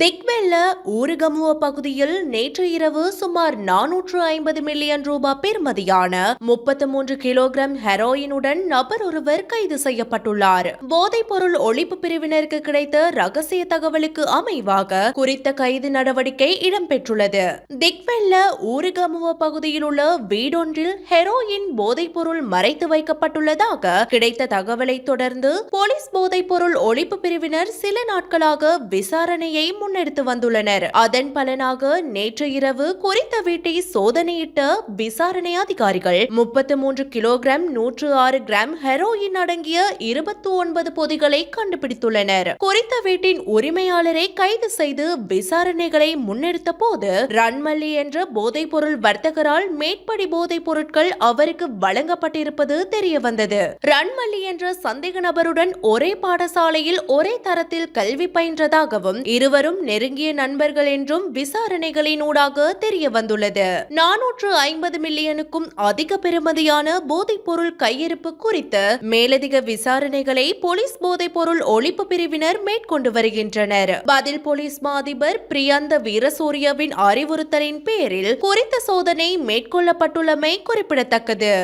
திக்வெல்ல ஊருகமுவ பகுதியில் நேற்று இரவு சுமார் நானூற்று ஐம்பது மில்லியன் ரூபாய் பெறுமதியான முப்பத்து மூன்று கிலோகிராம் ஹெரோயினுடன் நபர் ஒருவர் கைது செய்யப்பட்டுள்ளார். போதைப் பொருள் ஒழிப்பு பிரிவினருக்கு கிடைத்த ரகசிய தகவலுக்கு அமைவாக குறித்த கைது நடவடிக்கை இடம்பெற்றுள்ளது. திக்வெல்ல ஊருகமுவ பகுதியில் உள்ள வீடொன்றில் ஹெரோயின் போதைப் பொருள் மறைத்து வைக்கப்பட்டுள்ளதாக கிடைத்த தகவலை தொடர்ந்து போலீஸ் போதைப் பொருள் ஒழிப்பு பிரிவினர் சில நாட்களாக விசாரணையை முன்னெடுத்து வந்துள்ளனர். அதன் பலனாக நேற்று இரவு குறித்த வீட்டை சோதனையிட்ட விசாரணை அதிகாரிகள் முப்பத்து மூன்று கிலோகிராம் நூற்று ஆறு கிராம் ஹெரோயின் அடங்கிய இருபத்தி ஒன்பது பொதிகளை கண்டுபிடித்துள்ளனர். குறித்த வீட்டின் உரிமையாளரை கைது செய்து விசாரணைகளை முன்னெடுத்த போது ரன்மல்லி என்ற போதைப் பொருள் வர்த்தகரால் மேற்படி போதைப் பொருட்கள் அவருக்கு வழங்கப்பட்டிருப்பது தெரிய வந்தது ரன்மல்லி என்ற சந்தேக நபருடன் ஒரே பாடசாலையில் ஒரே தரத்தில் கல்வி பயின்றதாகவும் இருவர் இருவரும் நெருங்கிய நண்பர்கள் என்றும் விசாரணைகளின் ஊடாக தெரிய வந்துள்ளது நானூற்று ஐம்பது மில்லியனுக்கும் அதிக பெறுமதியான போதைப் பொருள் கையிருப்பு குறித்து மேலதிக விசாரணைகளை போலீஸ் போதைப் பொருள் ஒழிப்பு பிரிவினர் மேற்கொண்டு வருகின்றனர். பதில் போலீஸ் மா அதிபர் பிரியந்த வீரசூரியவின் அறிவுறுத்தலின் பேரில் குறித்த சோதனை மேற்கொள்ளப்பட்டுள்ளமை குறிப்பிடத்தக்கது.